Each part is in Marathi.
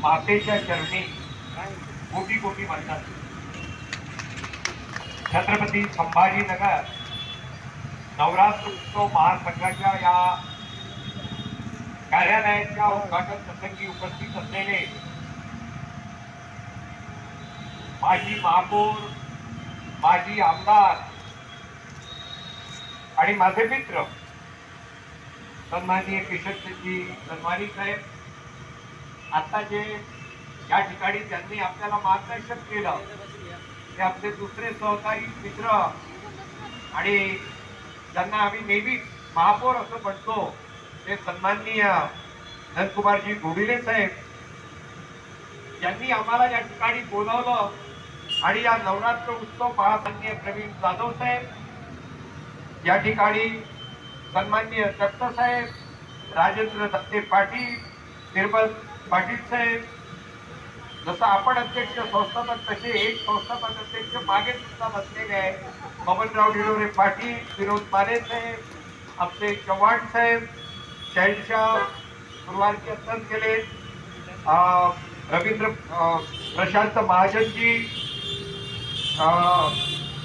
मातेच्या चरणी कोटी कोटी म्हणतात छत्रपती संभाजीनगर नवरात्र उत्सव महासंघाच्या या कार्यालयाच्या उद्घाटन प्रसंगी उपस्थित असलेले माजी महापौर माजी आमदार आणि माझे मित्र सन्माननीय किशोरजी सन्मानी साहेब आता जे या ठिकाणी त्यांनी आपल्याला मार्गदर्शन केलं ते आपले दुसरे सहकारी मित्र आणि ज्यांना आम्ही नेहमीच महापौर असं म्हणतो ते सन्माननीय नंदकुमारजी गोडिले साहेब यांनी आम्हाला या ठिकाणी बोलावलं आणि या नवरात्र उत्सव महासंघीय प्रवीण जाधव साहेब या ठिकाणी सन्माननीय दत्त साहेब राजेंद्र दत्ते पाटील निर्मल पाटील साहेब जसं आपण अध्यक्ष संस्थापक तसे एक संस्थापक अध्यक्ष मागे सुद्धा बसलेले आहे बबनराव डिडोरे पाटील विनोद माने साहेब आमचे चव्हाण साहेब शहनशाह गुरुवारचे अत्यंत केले. रवींद्र अं, प्रशांत महाजनजी अं,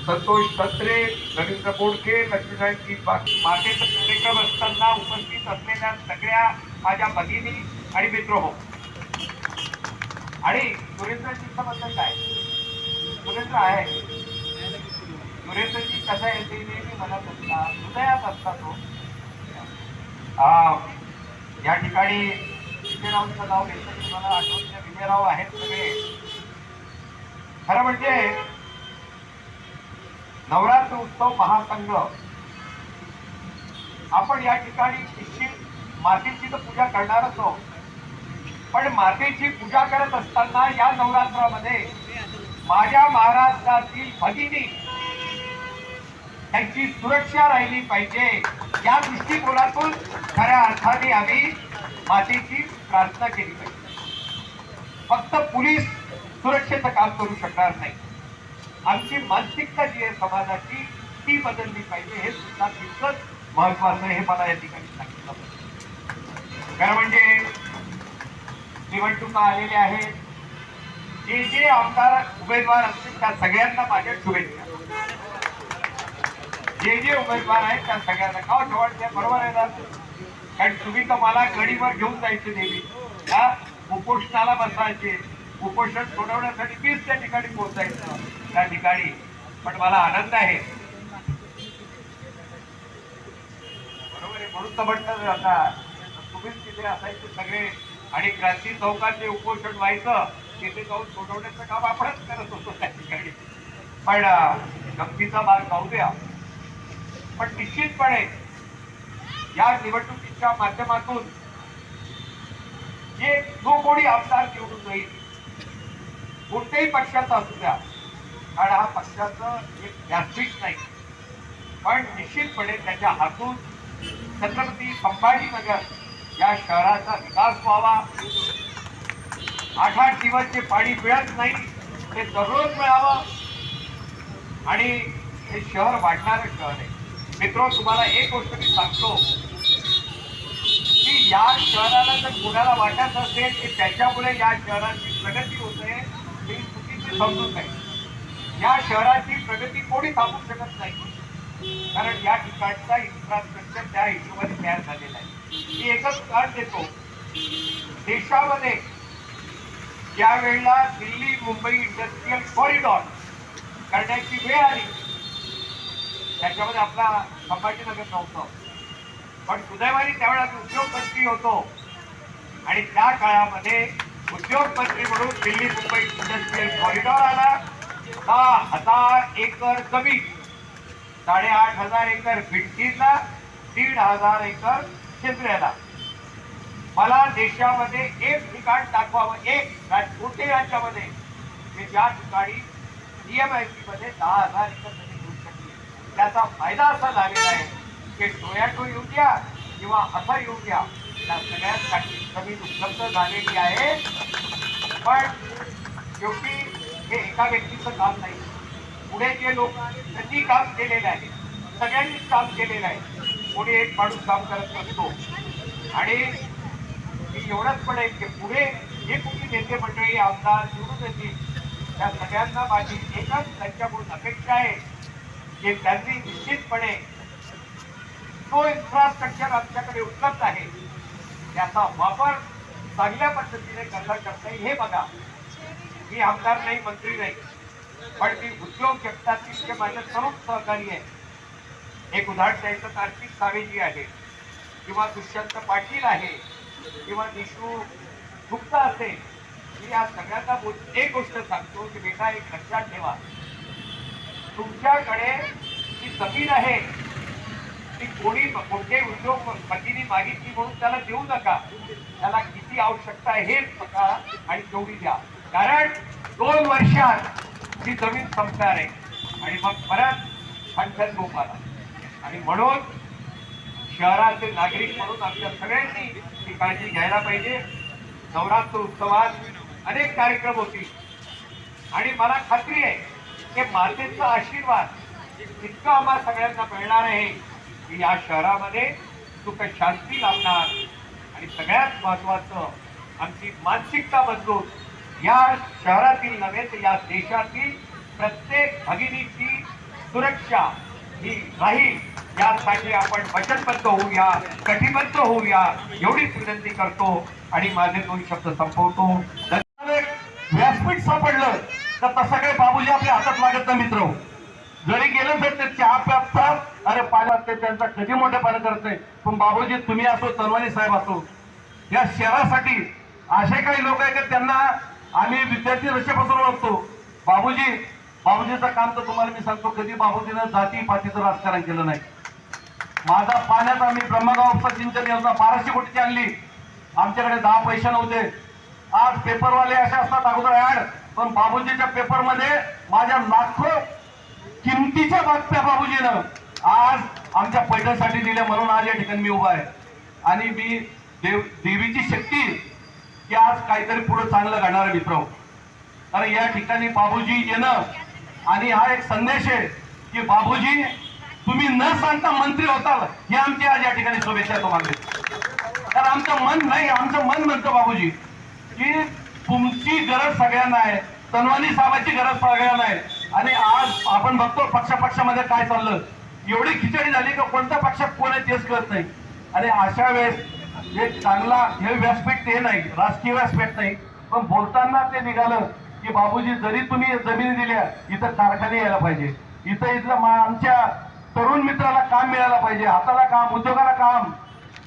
संतोष सत्रे रवींद्र बोडके लक्ष्मीनारायणजी मागे कार्यक्रम असताना उपस्थित असलेल्या सगळ्या माझ्या भगिनी आणि मित्र हो आणि सुरेंद्रजींच्या बद्दल काय? सुरेंद्र आहे. सुरेंद्रजी कसा येते नेहमी मनात असतात हृदयात असता तो हो. या ठिकाणी विजयरावांचं नाव घेतलं की मला आठवण विजयराव आहेत सगळे. खरं म्हणजे नवरात्र उत्सव महासंघ. आपण या ठिकाणी निश्चित मातेची तर पूजा करणारच आहोत. पण मातेची पूजा करत असताना या नवरात्रामध्ये माझ्या महाराष्ट्रातील भगिनी त्यांची सुरक्षा राहिली पाहिजे. या दृष्टिकोनातून खऱ्या अर्थाने आम्ही मातेची प्रार्थना केली पाहिजे. फक्त पोलीस सुरक्षेचं काम करू शकणार नाही. आमची मानसिकता जी आहे समाजाची ती बदलली पाहिजे हे सुद्धा तितकंच महत्वाचं हे मला या ठिकाणी सांगितलं. खरं म्हणजे निवडणुका आलेल्या आहेत. जे जे आमदार उमेदवार असतील त्या सगळ्यांना माझ्या शुभेच्छा. जे जे उमेदवार आहेत त्या सगळ्यांना का ठेवायचे बरोबर आहे ना? कारण तुम्ही तर मला गडीवर घेऊन जायचे नेहमी. हा? उपोषणाला बसायचे उपोषण सोडवण्यासाठी मीच त्या ठिकाणी पोहोचायचं. त्या ठिकाणी. पण मला आनंद आहे. बरोबर आहे म्हणून तर म्हटलं आता तुम्हीच तिथे असायचे सगळे. आणि क्रांती चौकात जे उपोषण व्हायचं तिथे जाऊन सोडवण्याचं काम आपणच करत होतो त्या ठिकाणी. पण गमतीचा भाग जाऊ द्या. पण निश्चितपणे या निवडणुकीच्या माध्यमातून जे जो कोणी आमदार निवडून जाईल कोणत्याही पक्षाचा असू द्या कारण हा पक्षाचं एक व्यासपीठ नाही. पण निश्चितपणे त्याच्या हातून छत्रपती संभाजीनगर या शहराचा विकास व्हावा. आठ आठ दिवस जे पाणी मिळत नाही ते दररोज मिळावं. आणि हे शहर वाढणारं शहर आहे. मित्र तुम्हाला एक गोष्ट मी सांगतो. की या शहराला जर कोणाला वाटत असेल की त्याच्यामुळे या शहराची प्रगती होते ते चुकीची समजून नाही. या शहराची प्रगती कोणी थांबू शकत नाही. कारण या ठिकाणचा इन्फ्रास्ट्रक्चर त्या हिशोबाने तयार झालेला आहे. मी एकच कारण देतो. देशामध्ये ज्या वेळेला दिल्ली मुंबई इंडस्ट्रीयल कॉरिडॉर करण्याची वेळ आली त्याच्यामध्ये आपला संभाजीनगर नव्हतं. पण सुदैवाने त्यावेळेला उद्योगमंत्री होतो. आणि त्या काळामध्ये उद्योगमंत्री म्हणून दिल्ली मुंबई इंडस्ट्रीयल कॉरिडॉर आला. दहा हजार एकर जमीन साडेआठ हजार एकर भिंतीला दीड हजार एकर शेंद्र्याला मला देशामध्ये एक ठिकाण दाखवावं एक छोटे राज्यामध्ये. मी ज्या ठिकाणी डीएमआयसी मध्ये दहा हजार एकर जमीन घेऊ शकली. त्याचा फायदा असा झालेला आहे की टोयॅटो येऊ द्या किंवा असं येऊ द्या त्या सगळ्यांसाठी जमीन उपलब्ध झालेली आहे. पण शेवटी हे एका व्यक्तीचं काम नाही. पुढे जे लोक आहेत त्यांनी काम केलेलं आहे सगळ्यांनीच काम केलेलं आहे. कोणी एक माणूस काम करत नसतो. आणि मी एवढंच पण आहे की पुढे जे कुठली नेते मंडळी आमदार निवडून येतील त्या सगळ्यांना माझी एकच त्यांच्याकडून अपेक्षा आहे की त्यांनी निश्चितपणे तो इन्फ्रास्ट्रक्चर आमच्याकडे उपलब्ध आहे. त्याचा वापर चांगल्या पद्धतीने कसा करता येईल. हे बघा मी आमदार नाही मंत्री नाही पण मी उद्योग जगतातील जे माझे सर्व सहकारी आहे एक उदाहरण द्यायचं तर सावेजी आहे किंवा दुष्यंत पाटील आहे किंवा निशू गुप्ता असेल मी या सगळ्यांना एक गोष्ट सांगतो की बेटा एक लक्षात ठेवा. तुमच्याकडे जी जमीन आहे ती कोणी कोणत्याही उद्योगपतीने मागितली म्हणून त्याला देऊ नका. त्याला किती आवश्यकता आहे हेच बघा आणि तेवढी द्या. कारण दोन वर्षात ती जमीन संपणार आहे. आणि मग परत खंडन लोक आला आणि म्हणून शहराचे नागरिक म्हणून आमच्या सगळ्यांनी ही काळजी घ्यायला पाहिजे. नवरात्र उत्सवात अनेक कार्यक्रम होतील. आणि मला खात्री आहे की मातेचा आशीर्वाद इतका आम्हाला सगळ्यांना मिळणार आहे की या शहरामध्ये सुख शांती लाभणार. आणि सगळ्यात महत्वाचं आमची मानसिकता बदलून या शहरातील नव्हे तर या देशातील प्रत्येक भगिनीची सुरक्षा ही राहील. यासाठी आपण वचनबद्ध होऊया कटिबद्ध होऊया एवढीच विनंती करतो आणि माझे दोन शब्द संपवतो. एक व्यासपीठ सापडलं तर तसं काही बाबूजी आपल्या हातात लागत ना मित्र. जरी गेलं तर ते चहा प्यापतात अरे पाला ते त्यांचा कधी मोठेपणा करते पण बाबूजी तुम्ही असो तनवानी साहेब असो या शहरासाठी असे काही लोक आहेत की त्यांना आम्ही विद्यार्थी रशेपासून ओळखतो. बाबूजी बाबूजीचं काम तर तुम्हाला मी सांगतो कधी बाबूजीनं जाती पातीचं राजकारण केलं नाही. माझा पाण्याचा आम्ही ब्रह्मगाव उपसिंचन योजना बाराशे कोटीची आणली. आमच्याकडे दहा पैसे नव्हते. आज पेपरवाले असे असतात अगोदर ऍड पण बाबूजीच्या पेपरमध्ये माझ्या लाखो किमतीच्या बातम्या बाबूजीनं आज आमच्या पैठणसाठी दिल्या म्हणून आज या ठिकाणी मी उभा आहे. आणि मी देव देवीची शक्ती की आज काहीतरी पुढे चांगलं घडणार आहे मित्र कारण या ठिकाणी बाबूजी येणं आणि हा एक संदेश आहे की बाबूजी तुम्ही न सांगता मंत्री होताल हे आमची आज या ठिकाणी शुभेच्छा तुम्हाला तर आमचं मन नाही आमचं मन म्हणतं बाबूजी की तुमची गरज सगळ्यांना आहे. तनवानी साहेबाची गरज सगळ्यांना आहे. आणि आज आपण बघतो पक्षापक्षामध्ये काय चाललं. एवढी खिचडी झाली की कोणत्या पक्षात कोण आहे तेच कळत नाही. आणि अशा वेळेस एक चांगला हे व्यासपीठ ते नाही राजकीय व्यासपीठ नाही. पण बोलताना ते निघालं की बाबूजी जरी तुम्ही जमिनी दिल्या इथं कारखाने यायला पाहिजे. इथं इथलं मा- आमच्या तरुण मित्राला काम मिळायला पाहिजे हाताला काम उद्योगाला काम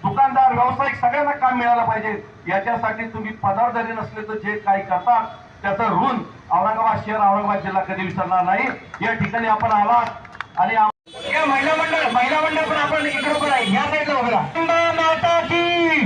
दुकानदार व्यावसायिक सगळ्यांना काम मिळालं पाहिजे याच्यासाठी तुम्ही पदार जरी नसले तर जे काही करतात त्याचं ऋण औरंगाबाद शहर औरंगाबाद जिल्हा कधी विसरणार नाही. या ठिकाणी आपण आलात आणि या महिला मंडळ महिला मंडळ पण आपण इकडे पण आहे या साईडला उभा माता की